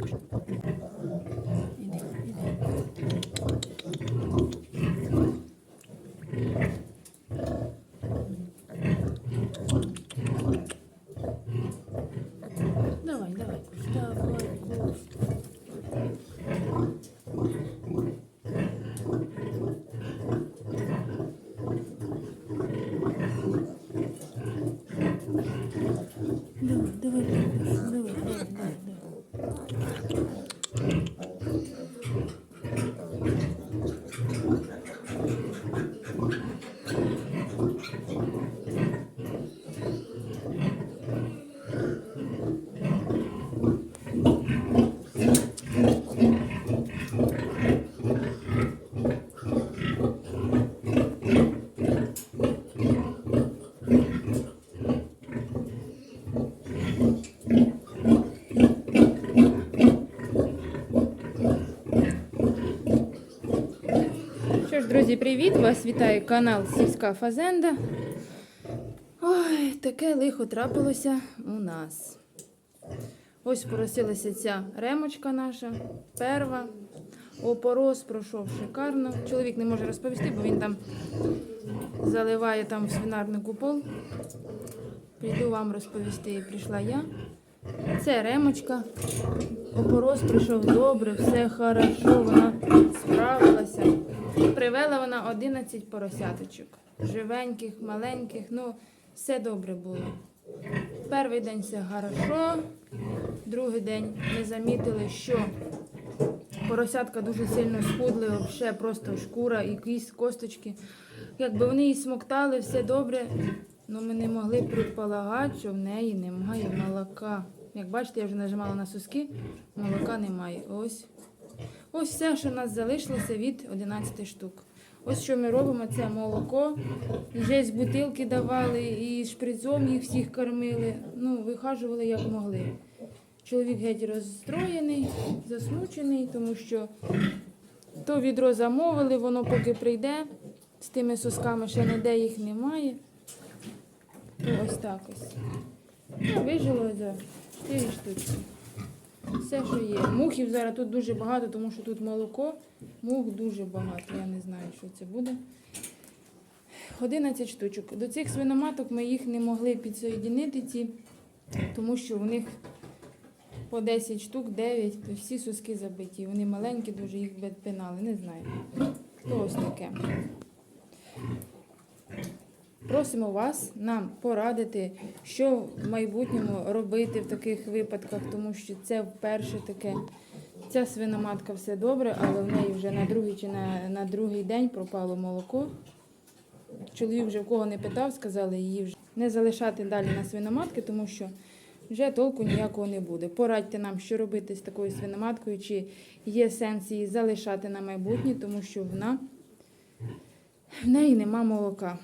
Thank you. Друзі, привіт! Вас вітає канал Сільська Фазенда. Ой, таке лихо трапилося у нас. Ось поросилася ця ремочка наша, перва. Опорос пройшов шикарно. Чоловік не може розповісти, бо він там заливає там в свинарнику пол. Прийду вам розповісти, прийшла я. Це ремочка. Опорос прийшов добре, все хорошо, вона справилася. Привела вона 11 поросяточок. Живеньких, маленьких, ну, все добре було. Перший день все хорошо, другий день ми замітили, що поросятка дуже сильно схудли, взагалі просто шкура і кість, косточки. Якби вони її смоктали, все добре, але ми не могли предполагати, що в неї немає молока. Як бачите, я вже нажимала на соски, молока немає. Ось. Ось все, що в нас залишилося від 11 штук. Ось що ми робимо, це молоко. Вже з бутилки давали, і шприцом їх всіх кормили. Ну, вихажували як могли. Чоловік геть розстроєний, засмучений, тому що то відро замовили, воно поки прийде. З тими сосками ще ніде їх немає. Ось так ось. Вижило за 4 штучки. Все, що є. Мухів зараз тут дуже багато, тому що тут молоко. Мух дуже багато. Я не знаю, що це буде. 11 штучок. До цих свиноматок ми їх не могли підсоєдинити, ці, тому що у них по 10 штук, 9, то всі соски забиті. Вони маленькі, дуже їх пинали. Не знаю. То ось таке. Просимо вас нам порадити, що в майбутньому робити в таких випадках, тому що це вперше таке. Ця свиноматка все добре, але в неї вже на другий чи на, на другий день пропало молоко. Чоловік вже в кого не питав, сказали її вже не залишати далі на свиноматки, тому що вже толку ніякого не буде. Порадьте нам, що робити з такою свиноматкою, чи є сенс її залишати на майбутнє, тому що вона в неї нема молока.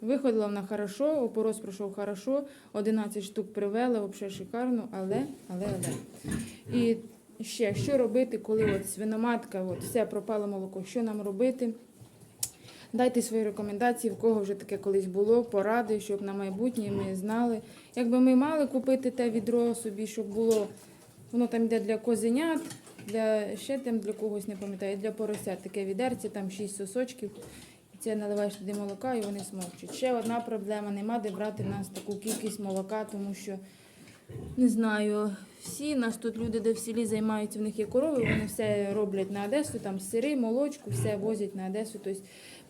Виходила вона хорошо, опорос пройшов хорошо, 11 штук привела, взагалі шикарно, але, але, але. І ще, що робити, коли от свиноматка, от все пропало молоко, що нам робити? Дайте свої рекомендації, в кого вже таке колись було, поради, щоб на майбутнє ми знали. Якби ми мали купити те відро собі, щоб було, воно там йде для козенят, для ще там для когось не пам'ятаю, для поросят таке відерце, там 6 сосочків. Це наливаєш туди молока і вони смокчуть. Ще одна проблема, нема де брати в нас таку кількість молока, тому що не знаю, всі нас тут люди, де в селі займаються, в них є корови, вони все роблять на Одесу, там сири, молочку, все возять на Одесу. Тобто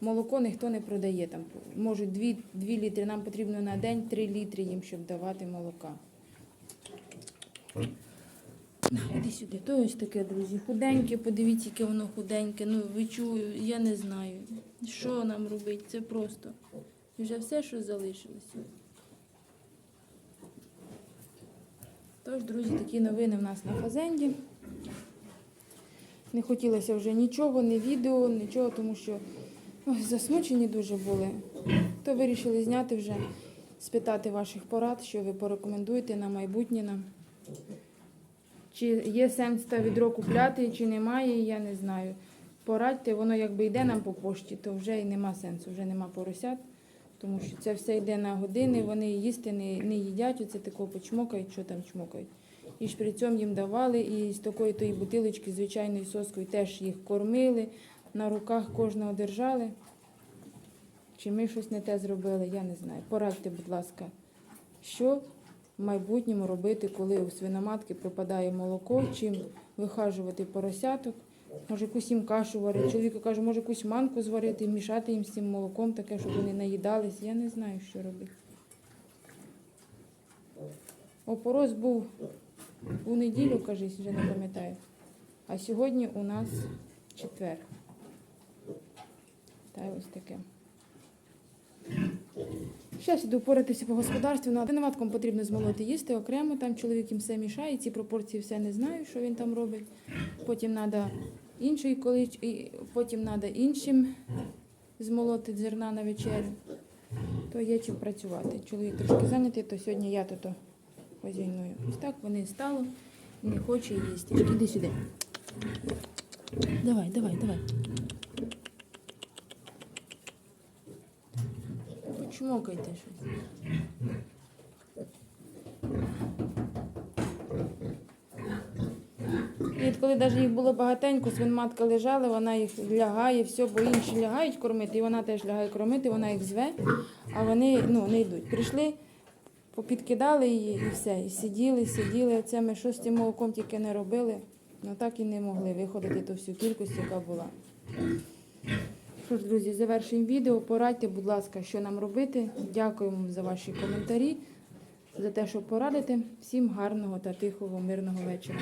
молоко ніхто не продає. Там можуть 2, 2 літри, нам потрібно на день 3 літри їм, щоб давати молока. Іди сюди, то ось таке, друзі. Худеньке, подивіться, яке воно худеньке. Ну, ви чую, я не знаю, що нам робити. Це просто вже все, що залишилося. Тож, друзі, такі новини в нас на фазенді. Не хотілося вже нічого, ні відео, нічого, тому що ой, засмучені дуже були. То вирішили зняти вже, спитати ваших порад, що ви порекомендуєте на майбутнє нам. Чи є сенс та відро купляти, чи немає, я не знаю. Порадьте, воно якби йде нам по пошті, то вже і нема сенсу, вже нема поросят, тому що це все йде на години, вони їсти не, не їдять, оце тако почмокають, що там чмокають. і шприцем їм давали, і з такої тої бутилочки, звичайною соскою, теж їх кормили, на руках кожного держали. Чи ми щось не те зробили, я не знаю. Порадьте, будь ласка, що в майбутньому робити, коли у свиноматки пропадає молоко, чим вихажувати поросяток. Може, якусь їм кашу варити. Чоловік каже, може якусь манку зварити і мішати їм з цим молоком, таке, щоб вони наїдались. Я не знаю, що робити. Опорос був у неділю, кажись, вже не пам'ятаю. А сьогодні у нас четвер. Та ось таке. Зараз іду поратися по господарству. На винуватком потрібно змолоти їсти окремо. Там чоловік їм все мішає, ці пропорції все не знаю, що він там робить. Потім треба інший колич, і потім треба іншим змолоти зерна на вечерю. То є чим працювати. Чоловік трошки зайнятий, то сьогодні я тут хазяйную. Ось так вони стало, не хоче їсти. Іди сюди. Давай, давай, давай. Почмокайте щось. І от коли навіть їх було багатенько, свинматка лежала, вона їх лягає, все, бо інші лягають кормити, і вона теж лягає кормити, вона їх зве, а вони ну, не йдуть. Прийшли, попідкидали її і все. І сиділи, сиділи. Оце ми що з цим молоком тільки не робили, ну так і не могли виходити ту всю кількість, яка була. Що ж, друзі, завершуємо відео. Порадьте, будь ласка, що нам робити. Дякуємо за ваші коментарі, за те, що порадите. Всім гарного та тихого, мирного вечора.